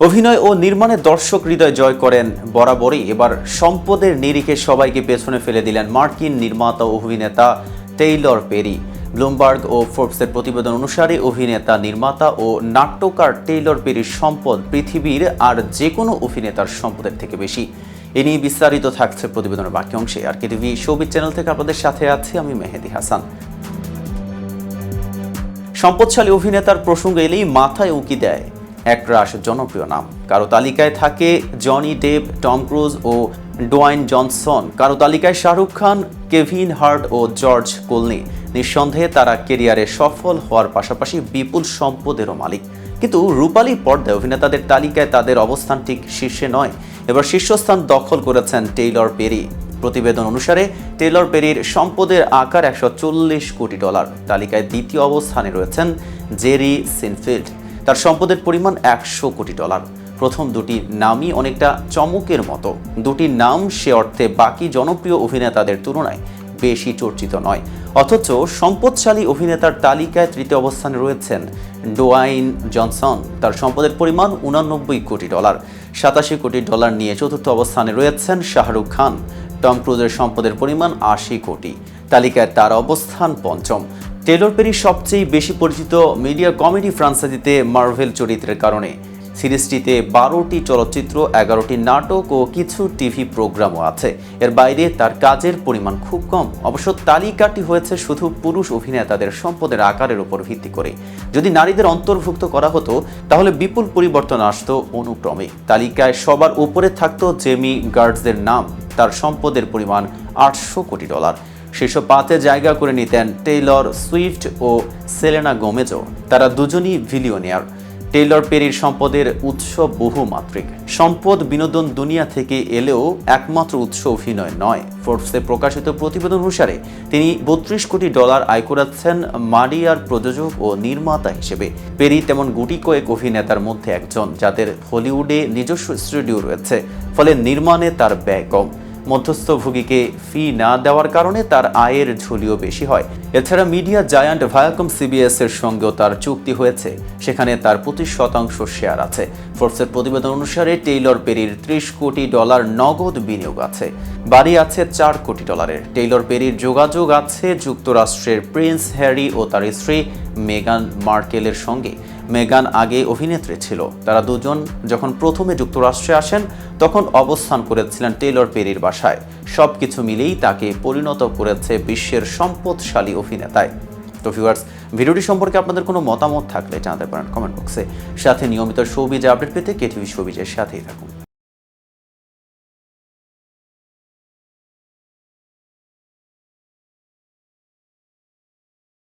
অভিনয় ও নির্মাণে দর্শক হৃদয় জয় করেন বরাবরই। এবার সম্পদের নিরিখে সবাইকে পেছনে ফেলে দিলেন মার্কিন নির্মাতা অভিনেতা টেইলর পেরি। ব্লুমবার্গ ও ফোর্বসের প্রতিবেদন অনুসারে অভিনেতা, নির্মাতা ও নাট্যকার টেইলর পেরির সম্পদ পৃথিবীর আর যে কোনো অভিনেতার সম্পদের থেকে বেশি। এ নিয়ে বিস্তারিত থাকছে প্রতিবেদনের বাকি অংশে। আর কেটিভি শোবিজ চ্যানেল থেকে আপনাদের সাথে আছি আমি মেহেদি হাসান। সম্পদশালী অভিনেতার প্রসঙ্গ এলেই মাথায় উঁকি দেয় একরাশ জনপ্রিয় নাম। কারও তালিকায় থাকে জনি ডেভ টম ক্রুজ ও ডোয়াইন জনসন। কারও তালিকায় শাহরুখ খান, কেভিন হার্ট ও জর্জ কোলনি। নিঃসন্দেহে তারা কেরিয়ারে সফল হওয়ার পাশাপাশি বিপুল সম্পদেরও মালিক। কিন্তু রূপালী পর্দায় অভিনেতাদের তালিকায় তাদের অবস্থান ঠিক শীর্ষে নয়। এবার শীর্ষস্থান দখল করেছেন টেইলর পেরি। প্রতিবেদন অনুসারে টেলর পেরির সম্পদের আকার একশো চল্লিশ কোটি ডলার। তালিকায় দ্বিতীয় অবস্থানে রয়েছেন জেরি সিনফিল্ড। তার সম্পদের পরিমাণ একশো কোটি ডলার। প্রথম দুটি নামই অনেকটা চমকের মতো। দুটি নাম সে অর্থে বাকি জনপ্রিয় অভিনেতাদের তুলনায় বেশি চর্চিত নয়। অথচ সম্পদশালী অভিনেতার তালিকায় তৃতীয় অবস্থানে রয়েছেন ডোয়াইন জনসন। তার সম্পদের পরিমাণ উনানব্বই কোটি ডলার। সাতাশি কোটি ডলার নিয়ে চতুর্থ অবস্থানে রয়েছেন শাহরুখ খান। টম ক্রুজের সম্পদের পরিমাণ আশি কোটি। তালিকায় তার অবস্থান পঞ্চম। টেলর পেরি সবচেয়ে বেশি পরিচিত মিডিয়া কমেডি ফ্রান্সাইজিতে মার্ভেল চরিত্রের কারণে। সিরিজটিতে বারোটি চলচ্চিত্র, এগারোটি নাটক ও কিছু টিভি প্রোগ্রামও আছে। এর বাইরে তার কাজের পরিমাণ খুব কম। অবশ্য তালিকাটি হয়েছে শুধু পুরুষ অভিনেতাদের সম্পদের আকারের উপর ভিত্তি করে। যদি নারীদের অন্তর্ভুক্ত করা হতো, তাহলে বিপুল পরিবর্তন আসতো অনুক্রমে। তালিকায় সবার উপরে থাকতো জেমি গার্ডসের নাম। তার সম্পদের পরিমাণ আটশো কোটি ডলার। শীর্ষ পাতে জায়গা করে নিতেন টেইলর সুইফট ও সেলেনা গোমেজো তারা দুজনই ভিলিয়নিয়ার টেইলর পেরির সম্পদের উৎস বহুমাত্রিক। সম্পদ বিনোদন দুনিয়া থেকে এলেও একমাত্র উৎস অভিনয় নয়। ফোর্বসে প্রকাশিত প্রতিবেদন অনুসারে, তিনি বত্রিশ কোটি ডলার আয় করাচ্ছেন মারিয়ার প্রযোজক ও নির্মাতা হিসেবে। পেরি তেমন গুটি কয়েক অভিনেতার মধ্যে একজন, যাদের হলিউডে নিজস্ব স্টুডিও রয়েছে, ফলে নির্মাণে তার ব্যয় কম। মধ্যস্থভোগীকে ফি না দেওয়ার কারণে তার আয়ের ঝুলিও বেশি হয়। এছাড়া মিডিয়া জায়ান্ট ভায়াকম সিবিএস এর সঙ্গেও তার চুক্তি হয়েছে। সেখানে তার পঁচিশ শতাংশ শেয়ার আছে। ফোর্সের প্রতিবেদন অনুসারে টেইলর পেরির ত্রিশ কোটি ডলার নগদ বিনিয়োগ আছে। বাড়ি আছে চার কোটি ডলারের। টেইলর পেরির যোগাযোগ আছে যুক্তরাষ্ট্রের প্রিন্স হ্যারি ও তার স্ত্রী মেগান মার্কেলের সঙ্গে। মেগান আগে অভিনেত্রী ছিল। তারা দুজন যখন প্রথমে যুক্তরাষ্ট্রে আসেন, তখন অবস্থান করেছিলেন টেলর পেরির বাসায়। সব কিছু মিলেই তাকে পরিণত করেছে বিশ্বের সম্পদশালী অভিনেতায় তো ভিউয়ার্স ভিডিওটি সম্পর্কে আপনাদের কোনো মতামত থাকলে জানাতে পারেন কমেন্ট বক্সে। সাথে নিয়মিত শোবিজ আপডেট পেতে কেটিভি শোবিজের সাথেই থাকুন।